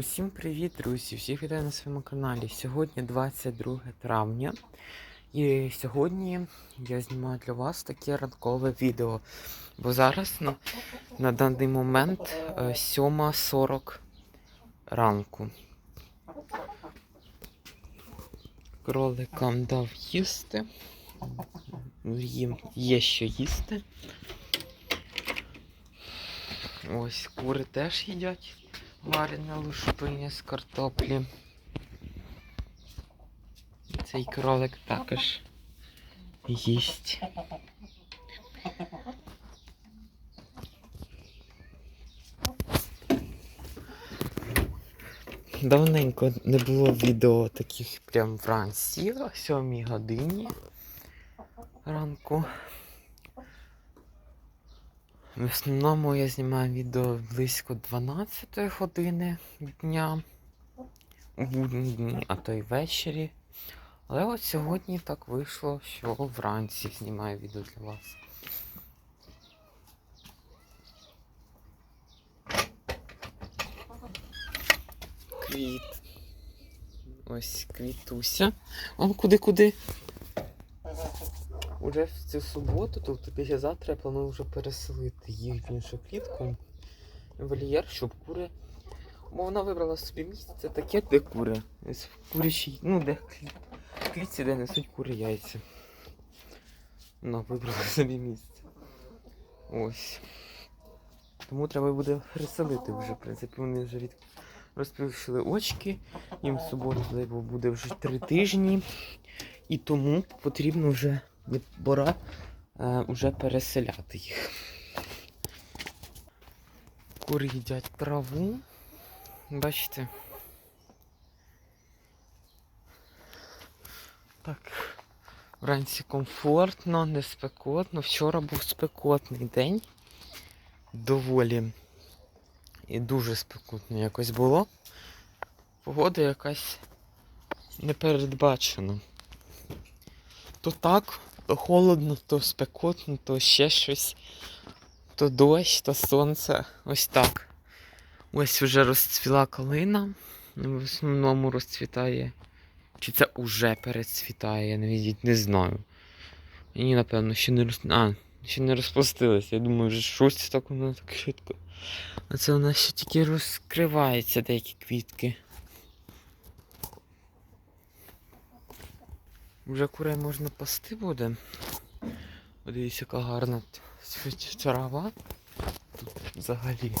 Усім привіт, друзі! Всіх вітаю на своєму каналі. Сьогодні 22 травня. І сьогодні я знімаю для вас таке ранкове відео. Бо зараз на, на даний момент е, 7.40 ранку. Кроликам дав їсти. Їм є що їсти. Ось кури теж їдять варене лушпиня з картоплі. Цей кролик також їсть. Давненько не було відео таких прям вранці, о 7 годині ранку. В основному я знімаю відео близько 12 години дня, у будні дні, а то й ввечері. Але от сьогодні так вийшло, що вранці знімаю відео для вас. Квіт. Ось квітуся. Он куди-куди? Уже в цю суботу, тобто післязавтра я планую вже переселити їх в іншу клітку. Вольєр, щоб кури. Бо вона вибрала собі місце таке, де кури. В курячій, ну де в клітці, де несуть кури яйця. Вона вибрала собі місце. Ось. Тому треба буде переселити вже, в принципі, вони вже від... розплющили очки. Їм в суботу буде вже три тижні. І тому потрібно вже є пора е, вже переселяти їх. Кури їдять траву. Бачите? Так. Вранці комфортно, не спекотно. Вчора був спекотний день. Доволі. І дуже спекотно якось було. Погода якась непередбачена. То так, то холодно, то спекотно, то ще щось, то дощ, то сонце. Ось так. Ось вже розцвіла калина. В основному розцвітає. Чи це уже перецвітає, я навіть не знаю. Мені, напевно, ще не роз... А, ще не розпустилося. Я думаю, вже щось так воно так швидко. А це у нас ще тільки розкриваються деякі квітки. Вже курей можна пасти буде. Подивіться, яка гарна трава. Тут взагалі.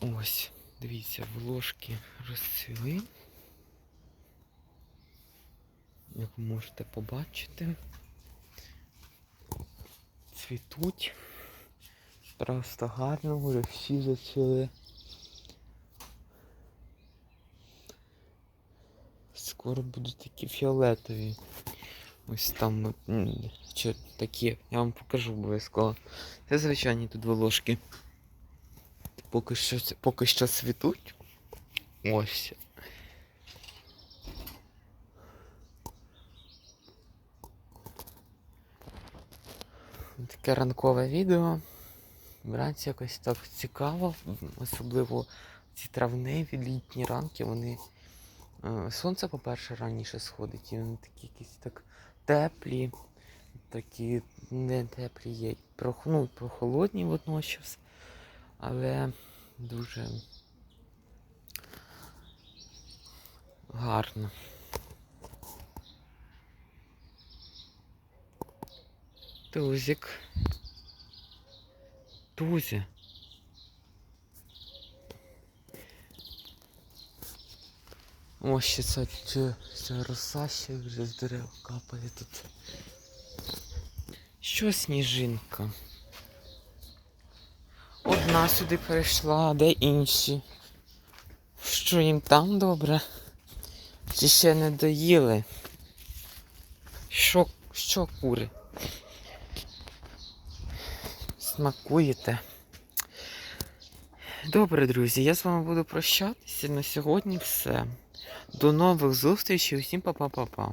Ось, дивіться, волошки розцвіли. Як ви можете побачити. Цвітуть. Просто гарно, вже всі зацвіли. Скоро будуть такі фіолетові. Ось там що такі. Я вам покажу обов'язково. Це звичайні тут волошки. Поки що, поки що цвітуть. Ось. Таке ранкове відео. Вранці якось так цікаво, особливо ці травневі літні ранки, вони. Е, Сонце, по-перше, раніше сходить, і вони такі якісь так теплі, такі не теплі є, ну, прохолодні водночас, але дуже гарно. Тузик. Тузя. Ось ще ця, ця, ця роса ще вже з дерев капає тут. Що сніжинка? Одна сюди перейшла, а де інші? Що їм там добре? Чи ще не доїли? Що, що кури? Смакуєте? Добре, друзі, я з вами буду прощатися. На сьогодні все. До нових зустрічей. Усім па-па-па-па.